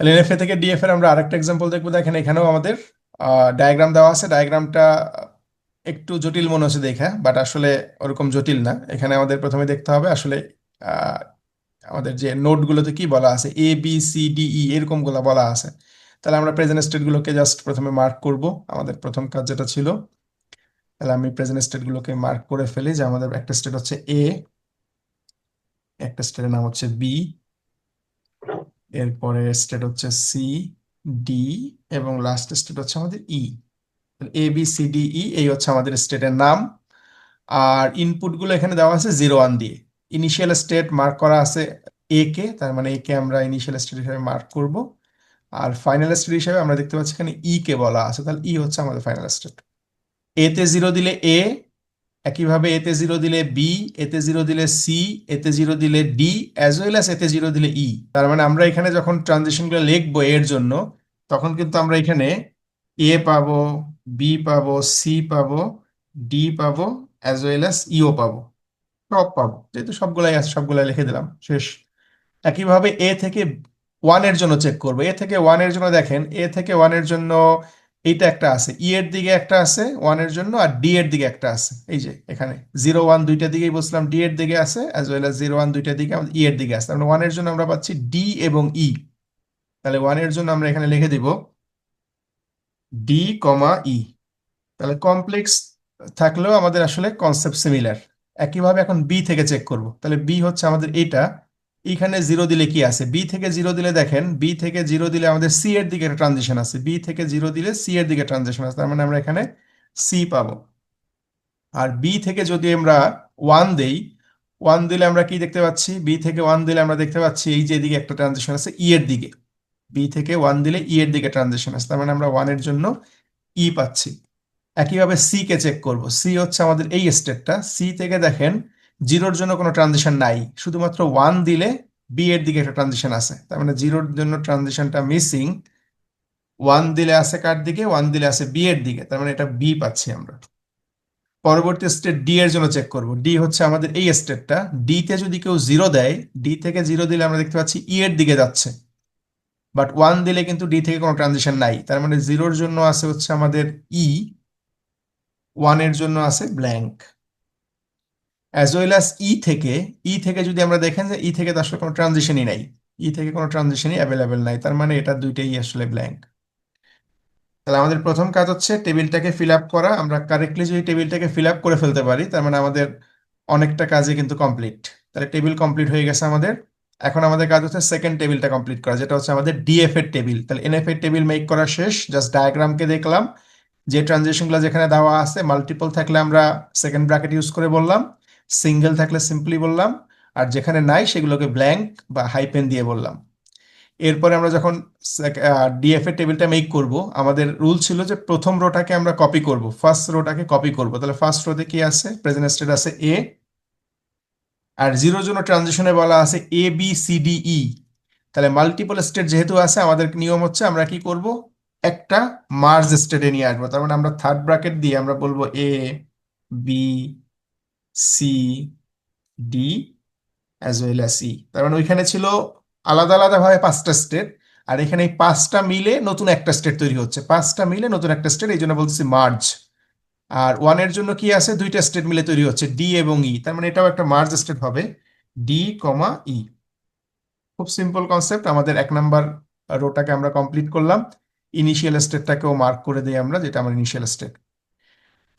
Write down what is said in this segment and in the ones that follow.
তাহলে এনএফএ থেকে ডিএফ এর আমরা আরেকটা এক্সাম্পল দেখব। দেখেন এখানেও আমাদের ডায়াগ্রাম দেওয়া আছে। ডায়াগ্রামটা একটু জটিল মনে হচ্ছে দেখে বাট আসলে ওরকম জটিল না। এখানে আমাদের প্রথমে দেখতে হবে আসলে আমাদের যে নোটগুলোতে কি বলা আছে A B C D E এরকমগুলো বলা আছে। তাহলে আমরা প্রেজেন্ট স্টেটগুলোকে জাস্ট প্রথমে মার্ক করব। আমাদের প্রথম কাজ যেটা ছিল, তাহলে আমি প্রেজেন্ট স্টেটগুলোকে মার্ক করে ফেলি যে আমাদের একটা স্টেট হচ্ছে এ একটা স্টেটের নাম হচ্ছে বি এরপরে স্টেট হচ্ছে সি ডি এবং লাস্ট স্টেট হচ্ছে আমাদের E A B C D E এই হচ্ছে আমাদের স্টেটের নাম। আর ইনপুটগুলো এখানে দেওয়া আছে জিরো ওয়ান দিয়ে। ইনিশিয়াল স্টেট মার্ক করা আছে এ কে, তার মানে এ কে আমরা ইনিশিয়াল স্টেট হিসেবে মার্ক করব। আর ফাইনাল স্টেট হিসেবে আমরা দেখতে পাচ্ছি এখানে ই কে বলা আছে। তাহলে ই হচ্ছে আমাদের ফাইনাল স্টেট এতে জিরো দিলে এ একইভাবে এতে জিরো দিলে বি, এতে জিরো দিলে সি, এতে জিরো দিলে ডি অ্যাজ ওয়েল অ্যাজ এতে জিরো দিলে ই। তার মানে আমরা এখানে যখন ট্রানজিশনগুলো লিখব এর জন্য, তখন কিন্তু আমরা এখানে এ পাবো, বি পাবো, সি পাবো, ডি পাবো অ্যাজ ওয়েল অ্যাজ ইও পাবো। সব পাবো। যেহেতু সবগুলাই আছে, সবগুলাই লিখে দিলাম, শেষ। একইভাবে এ থেকে ওয়ানের জন্য চেক করব। এ থেকে ওয়ানের জন্য দেখেন, এ থেকে ওয়ানের জন্য এইটা একটা আছে। ই এর দিকে একটা আছে ওয়ানের জন্য, আর ডি এর দিকে একটা আছে। এই যে, এখানে জিরো ওয়ান দুইটা দিকেই বসলাম ডি এর দিকে আছে as well as zero one দুইটা দিকে আমাদের ই এর দিকে আছে। তার মানে ওয়ানের জন্য আমরা পাচ্ছি ডি এবং ই তাহলে ওয়ানের জন্য আমরা এখানে লিখে দিব ডি কমা ই তাহলে কমপ্লেক্স থাকলেও আমাদের আসলে কনসেপ্ট সিমিলার একইভাবে এখন বি থেকে চেক করব। তাহলে বি হচ্ছে আমাদের এটা এইখানে জিরো দিলে কি আছে? বি থেকে জিরো দিলে দেখেন বি থেকে জিরো দিলে আমাদের সি এর দিকে একটা ট্রানজিশন আছে। বি থেকে জিরো দিলে সি এর দিকে ট্রানজিশন আছে। তার মানে আমরা এখানে সি পাবো। আর বি থেকে যদি আমরা ওয়ান দেই ওয়ান দিলে আমরা কি দেখতে পাচ্ছি? বি থেকে ওয়ান দিলে আমরা দেখতে পাচ্ছি এই যে এদিকে একটা ট্রানজিশন আছে ই এর দিকে। বি থেকে ওয়ান দিলে ই এর দিকে ট্রানজিশন আছে। তার মানে আমরা ওয়ানের জন্য ই পাচ্ছি। একইভাবে সি কে চেক করব। সি হচ্ছে আমাদের এই স্টেটটা সি থেকে দেখেন জিরোর জন্য কোনো ট্রানজিশন নাই। শুধুমাত্র ওয়ান দিলে বি এর দিকে একটা ট্রানজিশন আছে। তার মানে জিরোর জন্য ট্রানজিশনটা মিসিং ওয়ান দিলে আছে কার দিকে? ওয়ান দিলে আছে বি এর দিকে। তার মানে এটা বি পাচ্ছি আমরা। পরবর্তী স্টেট ডি এর জন্য চেক করব। ডি হচ্ছে আমাদের এই স্টেটটা ডি তে যদি কেউ জিরো দেয় ডি থেকে জিরো দিলে আমরা দেখতে পাচ্ছি ই এর দিকে যাচ্ছে। বাট ওয়ান দিলে কিন্তু ডি থেকে কোনো ট্রানজিশন নাই। তার মানে জিরোর জন্য আছে হচ্ছে আমাদের ই ওয়ানের জন্য আছে blank as well as E থেকে ই থেকে যদি আমরা দেখেন যে ই থেকে তো আসলে কোনো ট্রানজিশনই নাই। ই থেকে কোনো ট্রানজিশনই অ্যাভেলেবেল নাই, তার মানে এটা দুইটাই আসলে ব্ল্যাঙ্ক তাহলে আমাদের প্রথম কাজ হচ্ছে টেবিলটাকে ফিল আপ করা। আমরা কারেক্টলি যদি টেবিলটাকে ফিল আপ করে ফেলতে পারি, তার মানে আমাদের অনেকটা কাজই কিন্তু কমপ্লিট তাহলে টেবিল কমপ্লিট হয়ে গেছে আমাদের। এখন আমাদের কাজ হচ্ছে সেকেন্ড টেবিলটা কমপ্লিট করা, যেটা হচ্ছে আমাদের ডিএফ এর টেবিল তাহলে এনএফ এর টেবিল মেক করা শেষ। জাস্ট ডায়াগ্রামকে দেখলাম। যে ট্রানজেকশনগুলো যেখানে দেওয়া আছে মাল্টিপল থাকলে আমরা সেকেন্ড ব্র্যাকেট ইউজ করে বললাম। সিঙ্গেল থাকলে সিম্পলি বললাম, আর যেখানে নাই সেগুলোকে ব্ল্যাঙ্ক বা হাইপেন দিয়ে বললাম। এরপরে আমরা যখন ডিএফ এর টেবিলটা মেক করব, আমাদের রুল ছিল যে প্রথম রোটাকে আমরা কপি করব ফার্স্ট রোটাকে কপি করব। তাহলে ফার্স্ট রোতে কি আছে? প্রেজেন্ট স্টেট আছে এ আর জিরোর জন্য ট্রানজিশনে বলা আছে A B C D E তাহলে মাল্টিপল স্টেট যেহেতু আছে, আমাদের নিয়ম হচ্ছে আমরা কি করব? একটা মার্জ স্টেটে নিয়ে আসব। তার মানে আমরা থার্ড ব্র্যাকেট দিয়ে আমরা বলব A B C D as well as E তার মানে ওইখানে ছিল আলাদা আলাদা ভাবে পাঁচটা স্টেট আর এখানে এই পাঁচটা মিলে নতুন একটা স্টেট তৈরি হচ্ছে। পাঁচটা মিলে নতুন একটা স্টেট এই জন্য বলতেছি মার্জ আর ওয়ানের জন্য কি আছে? দুইটা স্টেট মিলে তৈরি হচ্ছে ডি এবং ই তার মানে এটাও একটা মার্জ স্টেট হবে। ডি কমা ই খুব সিম্পল কনসেপ্ট আমাদের এক নাম্বার রোটাকে আমরা কমপ্লিট করলাম। ইনিশিয়াল স্টেটটাকেও মার্ক করে দিই আমরা, যেটা আমার ইনিশিয়াল স্টেট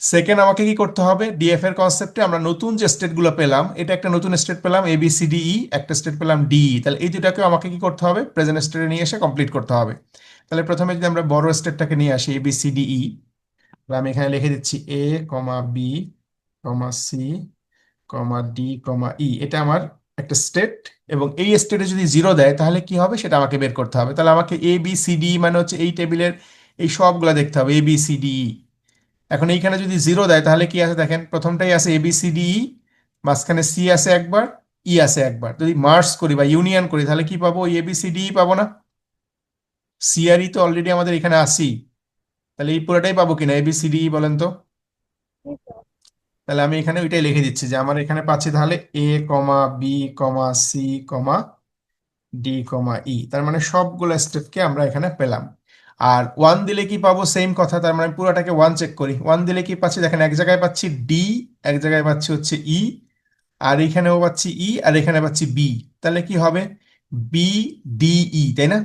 সেকেন্ড আমাকে কি করতে হবে? ডিএফ এর কনসেপ্টে আমরা নতুন যে স্টেটগুলো পেলাম, এটা একটা নতুন স্টেট পেলাম A B C D E একটা স্টেট পেলাম ডি তাহলে এই দুটাকেও আমাকে কি করতে হবে? প্রেজেন্ট স্টেটে নিয়ে এসে কমপ্লিট করতে হবে। তাহলে প্রথমে যদি আমরা বড় স্টেটটাকে নিয়ে আসি A B C D E আমি এখানে লিখে দিচ্ছি A comma B comma C comma D comma E এটা আমার একটা স্টেট এবং এই স্টেটে যদি জিরো দেয়, তাহলে কি হবে? সেটা আমাকে বের করতে হবে। তাহলে আমাকে এ বি সি ডি মানে হচ্ছে এই টেবিলের এই সবগুলা দেখতে হবে A B C D E এখন এইখানে যদি জিরো দেয়, তাহলে কি আছে দেখেন? প্রথমটাই আছে A B C D E মাঝখানে সি আছে একবার ই আছে একবার। যদি মার্স করি বা ইউনিয়ন করি, তাহলে কি পাবো? A B C D E পাবো না? সি আর ই তো অলরেডি আমাদের এখানে আসি তাহলে এই পুরোটাই পাবো কিনা? A B C D E বলেন তো। তাহলে আমি এখানে ওইটাই লিখে দিচ্ছি যে আমার এখানে পাচ্ছি তাহলে A comma B comma C comma D comma E তার মানে সবগুলো স্টেপকে আমরা এখানে পেলাম। আর ওয়ান দিলে কি পাবো? সেম কথা, তার মানে পুরোটাকে ওয়ান চেক করি। ওয়ান দিলে কি পাচ্ছি? দেখেন, এক জায়গায় পাচ্ছি ডি এক জায়গায় পাচ্ছি হচ্ছে ই আর এখানেও পাচ্ছি ই আর এখানে পাচ্ছি বি তাহলে কি হবে? বি ডি ই তাই না?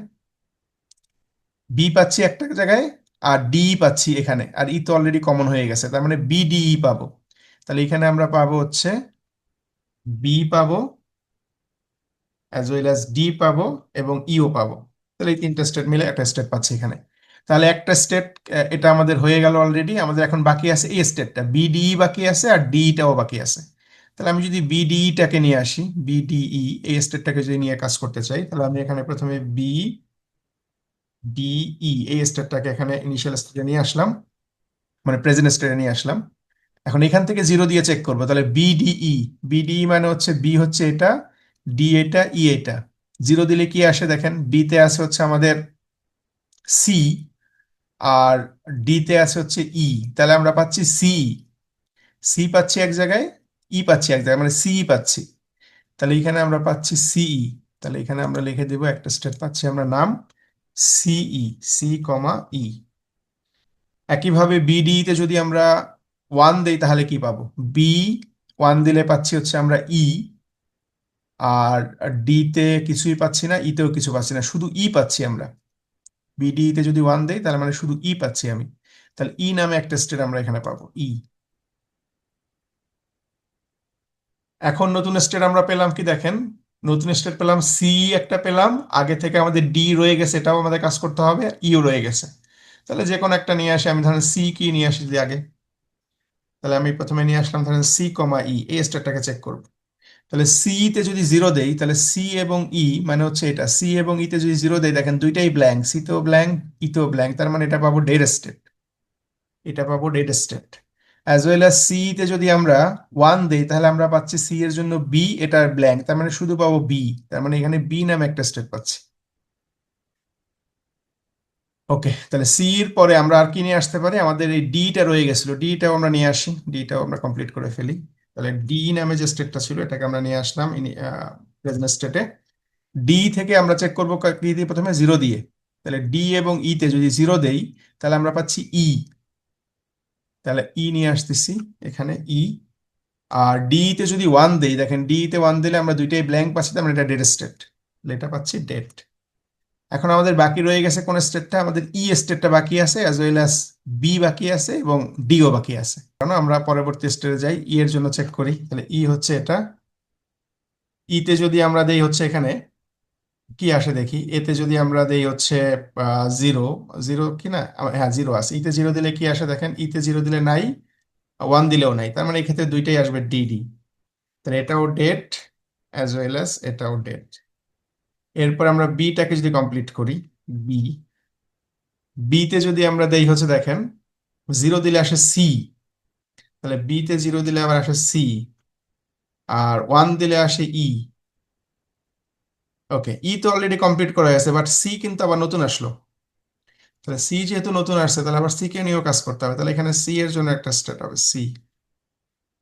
বি পাচ্ছি একটা জায়গায়, আর ডি পাচ্ছি এখানে, আর ই তো অলরেডি কমন হয়ে গেছে। তার মানে বি ডি ই পাবো। তাহলে এখানে আমরা পাবো হচ্ছে বি পাবো অ্যাজ ওয়েল অ্যাজ ডি পাবো এবং ইও পাবো। তাহলে এই তিনটা স্টেট মিলে একটা স্টেট পাচ্ছি এখানে। তাহলে একটা স্টেট এটা আমাদের হয়ে গেল অলরেডি আমাদের এখন বাকি আছে এই স্টেটটা বিডিই বাকি আছে আর ডিটাও বাকি আছে। তাহলে আমি যদি বিডিইটাকে নিয়ে আসি বিডিই এই স্টেটটাকে যদি নিয়ে কাজ করতে চাই, তাহলে আমি এখানে প্রথমে বি ডিই এই স্টেটটাকে এখানে ইনিশিয়াল স্টেটে নিয়ে আসলাম মানে প্রেজেন্ট স্টেটে নিয়ে আসলাম। এখন এখান থেকে জিরো দিয়ে চেক করব, তাহলে বিডিই বিডিই মানে হচ্ছে বি হচ্ছে এটা ডি এটা ই এটা। জিরো দিলে কি আসে দেখেন? বিতে আসে হচ্ছে আমাদের সি আর ডিতে আছে হচ্ছে ই তাহলে আমরা পাচ্ছি সি সি পাচ্ছি এক জায়গায় ই পাচ্ছি এক জায়গায় মানে সি পাচ্ছি। তাহলে এখানে আমরা পাচ্ছি সিই তাহলে এখানে আমরা লিখে দেব একটা স্টেপ পাচ্ছি আমরা নাম সিই সি কমা ই একইভাবে বিডি তে যদি আমরা ওয়ান দেই তাহলে কি পাবো? বি ওয়ান দিলে পাচ্ছি হচ্ছে আমরা ই আর ডি তে কিছুই পাচ্ছি না ইতেও কিছু পাচ্ছি না, শুধু ই পাচ্ছি আমরা। বিডি তে যদি ওয়ান দেই, তাহলে মানে শুধু ই পাচ্ছি আমি। তাহলে ই নামে একটা স্টেট আমরা এখানে পাবো ই এখন নতুন স্টেট আমরা পেলাম কি দেখেন? নতুন স্টেট পেলাম সি একটা পেলাম, আগে থেকে আমাদের ডি রয়ে গেছে, এটাও আমাদের কাজ করতে হবে ইও রয়ে গেছে। তাহলে যে কোনো একটা নিয়ে আসি, আমি ধরেন সি কি নিয়ে আসি যদি আগে? তাহলে আমি প্রথমে নিয়ে আসলাম ধরেন সি কমা ই এই স্টেটটাকে চেক করব। তাহলে সি তে যদি জিরো দেই, তাহলে সি এবং ই মানে হচ্ছে এটা। সি এবং ইতে যদি জিরো দেই, দেখেন দুইটাই ব্ল্যাঙ্ক সি তেও ব্ল্যাঙ্ক ই তেও ব্ল্যাঙ্ক তার মানে এটা পাবো ডেড স্টেট এটা পাবো dead state as well as C তে যদি আমরা ওয়ান দেই, তাহলে আমরা পাচ্ছি সি এর জন্য বি এটা ব্ল্যাঙ্ক তার মানে শুধু পাবো বি তার মানে এখানে বি নামে একটা স্টেট পাচ্ছি। ওকে তাহলে সি এর পরে আমরা আর কি নিয়ে আসতে পারি? আমাদের এই ডিটা রয়ে গেছিল। ডিটাও আমরা নিয়ে আসি। ডিটাও আমরা কমপ্লিট করে ফেলি। তাহলে ডি নামে যে স্টেটটা ছিল, এটাকে আমরা নিয়ে আসলাম প্রেজেন্ট স্টেটে ডি থেকে আমরা চেক করব কি দিয়ে প্রথমে? জিরো দিয়ে। তাহলে ডি এবং ই তে যদি জিরো দেই, তাহলে আমরা পাচ্ছি ই তাহলে ই নিয়ে আসতেছি, এখানে ই আর ডি তে যদি ওয়ান দেই, দেখেন ডি তে ওয়ান দিলে আমরা দুইটাই ব্ল্যাঙ্ক পাচ্ছি মানে এটা ডেড স্টেট এটা পাচ্ছি ডেড এখন আমাদের বাকি রয়ে গেছে কোন স্টেটটা? আমাদের ই স্টেটটা বাকি আছে অ্যাজ ওয়েল অ্যাজ বি বাকি আছে এবং ডিও বাকি আছে। কারণ আমরা পরবর্তী স্টেটে যাই ই এর জন্য চেক করি। তাহলে ই হচ্ছে এটা। ইতে যদি আমরা দেই হচ্ছে এখানে, কি আসে দেখি? এতে যদি আমরা দেই হচ্ছে জিরো জিরো কি না? হ্যাঁ জিরো আছে। ইতে জিরো দিলে কি আসে দেখেন? ইতে জিরো দিলে নাই ওয়ান দিলেও নাই। তার মানে এই ক্ষেত্রে দুইটাই আসবে ডিডি তাহলে এটাও ডেট অ্যাজ ওয়েল অ্যাজ এটাও ডেট এরপর আমরা বিটাকে যদি কমপ্লিট করি বি বিতে যদি আমরা দেই হচ্ছে দেখেন জিরো দিলে আসে সি তাহলে বিতে জিরো দিলে আবার আসে সি আর ওয়ান দিলে আসে ই ওকে ই তো অলরেডি কমপ্লিট করা গেছে বাট সি কিন্তু আবার নতুন আসলো। তাহলে সি যেহেতু নতুন আসছে, তাহলে আবার সি কে নিয়েও কাজ করতে হবে। তাহলে এখানে সি এর জন্য একটা স্টেট হবে সি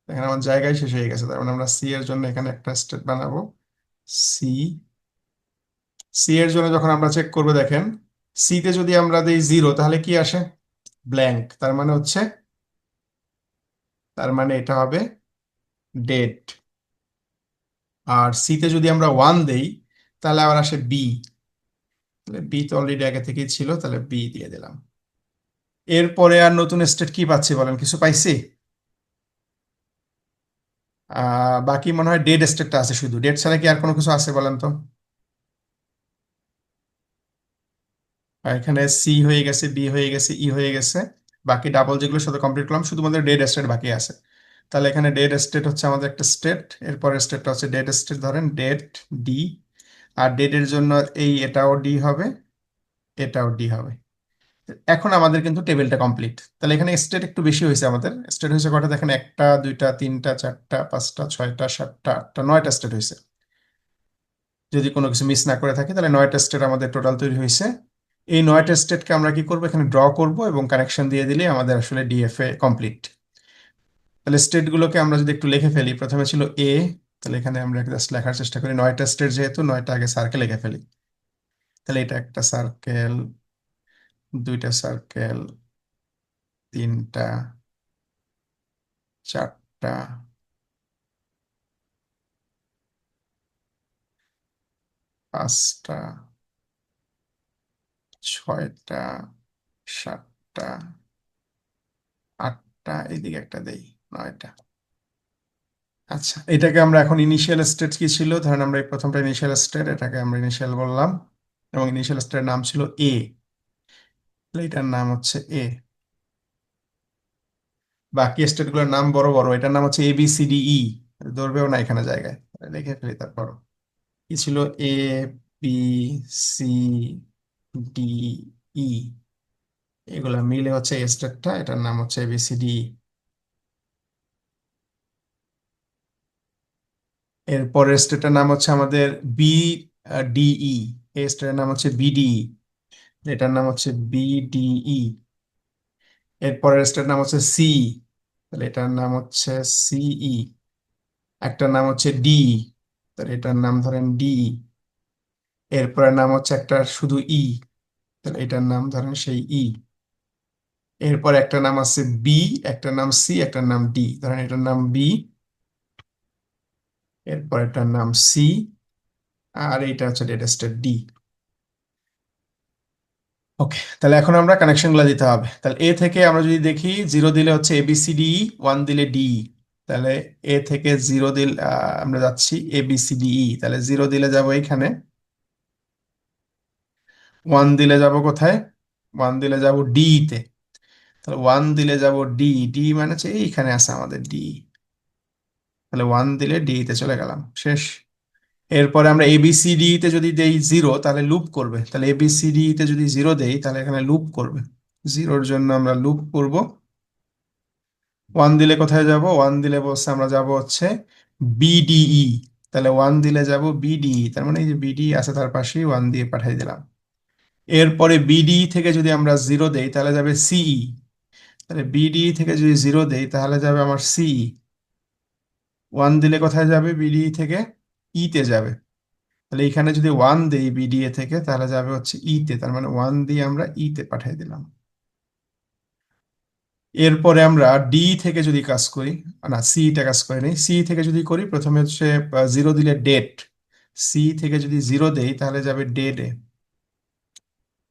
এখানে আমার জায়গায় শেষ হয়ে গেছে, তার মানে আমরা সি এর জন্য এখানে একটা স্টেট বানাবো। সি সি এর জন্য যখন আমরা চেক করব, দেখেন সি তে যদি আমরা দিই জিরো তাহলে কি আসে? ব্ল্যাঙ্ক তার মানে হচ্ছে, তার মানে এটা হবে ডেড আর সি তে যদি আমরা ওয়ান দেই, তাহলে আবার আসে বি তাহলে বি তো অলরেডি আগে থেকেই ছিল, তাহলে বি দিয়ে দিলাম। এরপরে আর নতুন স্টেট কি পাচ্ছি বলেন, কিছু পাইছি? বাকি মনে হয় ডেড স্টেটটা আছে শুধু। ডেড ছাড়া কি আর কোনো কিছু আছে বলেন তো? আর এখানে সি হয়ে গেছে বি হয়ে গেছে ই হয়ে গেছে। বাকি ডাবল যেগুলো সাথে কমপ্লিট করলাম শুধুমাত্র ডেড স্টেট বাকি আছে। তাহলে এখানে ডেড স্টেট হচ্ছে আমাদের একটা স্টেট এরপরের স্টেটটা হচ্ছে ডেড স্টেট ধরেন ডেট ডি আর ডেড এর জন্য এই এটাও ডি হবে, এটাও ডি হবে। এখন আমাদের কিন্তু টেবিলটা কমপ্লিট তাহলে এখানে স্টেট একটু বেশি হয়েছে আমাদের। স্টেট হয়েছে কটা দেখেন একটা, দুইটা, তিনটা, চারটা, পাঁচটা, ছয়টা, সাতটা, আটটা, নয়টা স্টেট হয়েছে। যদি কোনো কিছু মিস না করে থাকি, তাহলে নয়টা স্টেট আমাদের টোটাল তৈরি হয়েছে। এই নয়টা স্টেটকে আমরা কি করব? এখানে ড্র করব এবং কানেকশন দিয়ে দিলে আমাদের আসলে ডিএফএ কমপ্লিট তাহলে স্টেটগুলোকে আমরা যদি একটু লিখে ফেলি, প্রথমে ছিল এ তাহলে এখানে আমরা জাস্ট লেখার চেষ্টা করি। নয়টা স্টেট যেহেতু, নয়টা আগে সার্কেল লিখে ফেলি। তাহলে এটা একটা সার্কেল দুইটা সার্কেল তিনটা, চারটা, পাঁচটা ছয়টা, সাতটা, আটটা, এদিকে একটা দেই, নয়টা। আচ্ছা এটাকে আমরা এখন ইনিশিয়াল স্টেট কি ছিল? ধরেন আমরা এই প্রথমটা ইনিশিয়াল স্টেট এটাকে আমরা ইনিশিয়াল বললাম, এবং ইনিশিয়াল স্টেটের নাম ছিল এ এটার নাম হচ্ছে এ বাকি স্টেটগুলোর নাম বড় বড়, এটার নাম হচ্ছে A B C D E ধরবেও না এখানে জায়গায় লিখে ফেলি তারপর কি ছিল? A B C D E এগুলা মিলে হচ্ছে স্টেটটা এটার নাম হচ্ছে এ বি সি ডি এর পরের স্টেটের নাম হচ্ছে আমাদের বি ডিই এই স্টেটের নাম হচ্ছে বিডিই এটার নাম হচ্ছে বিডিই এর পরের স্টেটের নাম হচ্ছে সি তাহলে এটার নাম হচ্ছে সিই একটার নাম হচ্ছে ডি তাহলে এটার নাম ধরেন ডি এরপরের নাম হচ্ছে একটা শুধু ই। তাহলে এটার নাম ধরেন সেই ই। এরপর একটা নাম আছে বি, একটা নাম সি, একটা নাম ডি। ধরেন এটার নাম বি। এরপর এটার নাম সি। আর এটা হচ্ছে ডেটা স্টেট ডি। ওকে, তাহলে এখন আমরা কানেকশনগুলো দিতে হবে। তাহলে এ থেকে আমরা যদি দেখি, জিরো দিলে হচ্ছে A B C D, one দিলে ডি। তাহলে এ থেকে জিরো দিল আমরা যাচ্ছি A B C D E. তাহলে জিরো দিলে যাব এইখানে। ওয়ান দিলে যাব কোথায়? ওয়ান দিলে যাব ডি তে। তাহলে ওয়ান দিলে যাব ডি ডি মানে হচ্ছে এইখানে আছে আমাদের ডি তাহলে ওয়ান দিলে ডি তে চলে গেলাম, শেষ। এরপরে আমরা এবিসিডি তে যদি দেই জিরো তাহলে লুপ করবে। তাহলে এবিসিডি তে যদি জিরো দেই, তাহলে এখানে লুপ করবে। জিরোর জন্য আমরা লুপ করব। ওয়ান দিলে কোথায় যাব? ওয়ান দিলে বলছে আমরা যাব হচ্ছে বিডিই তাহলে ওয়ান দিলে যাব বিডিই তার মানে এই যে বিডিই আছে তার পাশেই ওয়ান দিয়ে পাঠিয়ে দিলাম। এরপরে বিডিই থেকে যদি আমরা জিরো দেই, তাহলে যাবে সিই তাহলে বিডিই থেকে যদি জিরো দেই, তাহলে যাবে আমার সিই ওয়ান দিলে কোথায় যাবে? বিডি থেকে ইতে যাবে। তাহলে এখানে যদি ওয়ান দেই বিডিএ থেকে, তাহলে যাবে হচ্ছে ই তে। তার মানে ওয়ান দিয়ে আমরা ইতে পাঠিয়ে দিলাম। এরপরে আমরা ডি থেকে যদি কাজ করি, না সি তে কাজ করে নেই। সি থেকে যদি করি, প্রথমে হচ্ছে জিরো দিলে ডেট সি থেকে যদি জিরো দেই, তাহলে যাবে ডেটে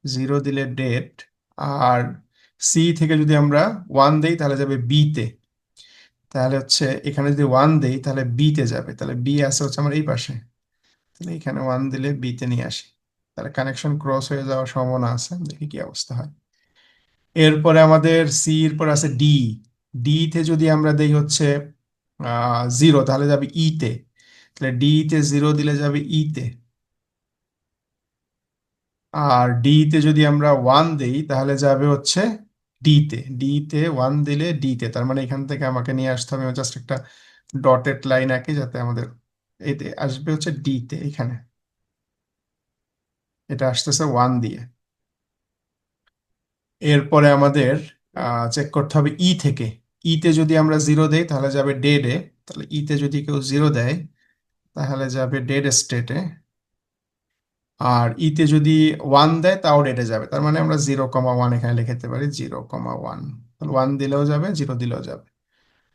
জিরো দিলে ডেট, আর সি থেকে যদি আমরা ওয়ান দেই, তাহলে যাবে বি তে। তাহলে হচ্ছে এখানে যদি ওয়ান দেই, তাহলে বি তে যাবে। তাহলে বি আছে হচ্ছে আমার এই পাশে। তাহলে এখানে ওয়ান দিলে বি তে নিয়ে আসি। তাহলে কানেকশন ক্রস হয়ে যাওয়ার সম্ভাবনা আছে। দেখি কি অবস্থা হয়। এরপরে আমাদের সি এর পর আছে ডি ডি তে যদি আমরা দেই হচ্ছে জিরো তাহলে যাবে ই তে। তাহলে ডি তে জিরো দিলে যাবে ই তে। আর ডি তে যদি আমরা ওয়ান দেই, তাহলে যাবে হচ্ছে ডি তে। ডি তে ওয়ান দিলে ডি তে। তার মানে এখান থেকে আমাকে নিয়ে আসতে হবে জাস্ট একটা ডটেড লাইন আঁকি যাতে আমাদের এতে আসবে হচ্ছে ডি তে, এখানে। এটা আসতেছে ওয়ান দিয়ে। এরপরে আমাদের চেক করতে হবে ই থেকে। ই তে যদি আমরা জিরো দেই, তাহলে যাবে ডেডে তাহলে ইতে যদি কেউ জিরো দেয়, তাহলে যাবে ডেড স্টেটে আর ইতে যদি ওয়ান দেয়, তাও ডেডে যাবে। তার মানে আমরা জিরো কমা ওয়ান এখানে লিখে পারি জিরো কমা ওয়ান তাহলে ওয়ান দিলেও যাবে জিরো দিলেও যাবে।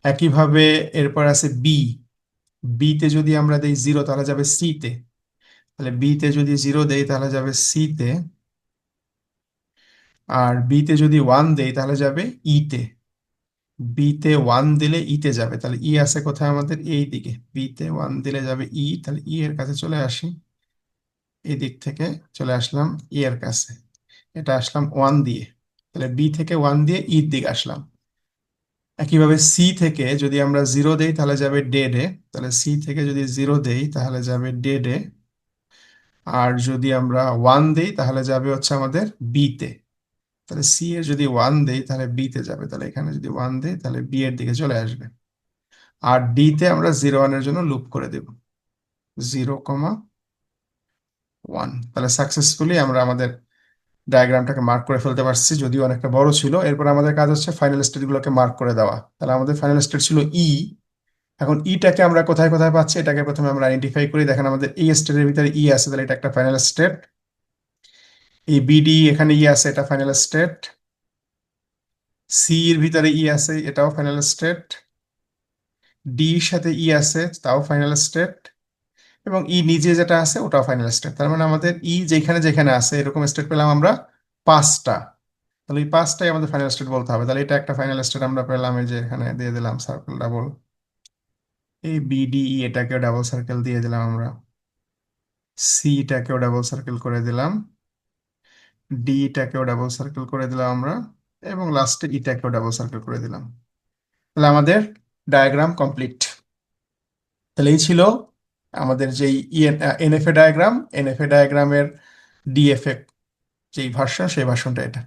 একইভাবে এরপর আছে বি বিতে যদি আমরা দেই জিরো তাহলে যাবে সি তে। তাহলে বিতে যদি জিরো দেই, তাহলে যাবে সি তে। আর বিতে যদি ওয়ান দেই, তাহলে যাবে ইতে বিতে ওয়ান দিলে ইতে যাবে। তাহলে ই আছে কোথায় আমাদের? এই দিকে। বিতে ওয়ান দিলে যাবে ই তাহলে ই এর কাছে চলে আসি। এই দিক থেকে চলে আসলাম ই এর কাছে। এটা আসলাম ওয়ান দিয়ে। তাহলে বি থেকে ওয়ান দিয়ে ইর দিকে আসলাম। একইভাবে সি থেকে যদি আমরা জিরো দেই, তাহলে যাবে ডেডে তাহলে সি থেকে যদি জিরো দেই, তাহলে যাবে ডেডে আর যদি আমরা ওয়ান দেই, তাহলে যাবে হচ্ছে আমাদের বি তে। তাহলে সি এর যদি ওয়ান দেই, তাহলে বি তে যাবে। তাহলে এখানে যদি ওয়ান দেই, তাহলে বি এর দিকে চলে আসবে। আর ডি তে আমরা জিরো ওয়ানের জন্য লুপ করে দেব। জিরো কমা ওয়ান তাহলে সাকসেসফুলি আমরা আমাদের ডায়াগ্রামটাকে মার্ক করে ফেলতে পারছি, যদিও অনেকটা বড় ছিল। এরপর আমাদের কাজ হচ্ছে ফাইনাল স্টেটগুলোকে মার্ক করে দেওয়া। তাহলে আমাদের ফাইনাল স্টেট ছিল ই এখন ইটাকে আমরা কোথায় কোথায় পাচ্ছি? এটাকে প্রথমে আমরা আইডেন্টিফাই করি। দেখেন আমাদের এই স্টেটের ভিতরে ই আছে, তাহলে এটা একটা ফাইনাল স্টেট এই বিডি এখানে ই আছে, এটা ফাইনাল স্টেট সি এর ভিতরে ই আছে, এটাও ফাইনাল স্টেট ডি সাথে ই আছে, তাও ফাইনাল স্টেট এবং ই নিজে যেটা আছে, ওটাও ফাইনাল স্টেট তার মানে আমাদের ই যেখানে যেখানে আছে, এরকম স্টেট পেলাম আমরা পাঁচটা। তাহলে এই পাঁচটাই আমাদের ফাইনাল স্টেট বলতে হবে। তাহলে এটা একটা ফাইনাল স্টেট আমরা পেলাম, এই যে এখানে দিয়ে দিলাম সার্কেল ডাবল এই বিডিই এটাকেও ডাবল সার্কেল দিয়ে দিলাম আমরা। সিটাকেও ডাবল সার্কেল করে দিলাম। ডিটাকেও ডাবল সার্কেল করে দিলাম আমরা। এবং লাস্টে ইটাকেও ডাবল সার্কেল করে দিলাম। তাহলে আমাদের ডায়াগ্রাম কমপ্লিট তাহলে এই ছিল আমাদের যেই এনএফএ ডায়াগ্রাম এনএফএ ডায়াগ্রামের ডিএফএ যেই ভার্সন সেই ভার্সনটা এটা।